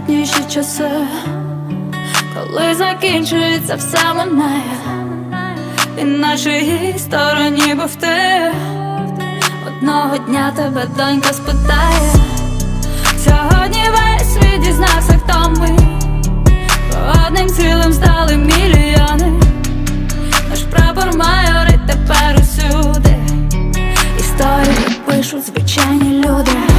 найскладніші часи, коли закінчується все минає і на чиїй стороні був ти одного дня тебе донька спитає. Сьогодні весь світ дізнався, хто ми одним цілим стали мільйони. Наш прапор майорить тепер усюди. Історії пишуть звичайні люди.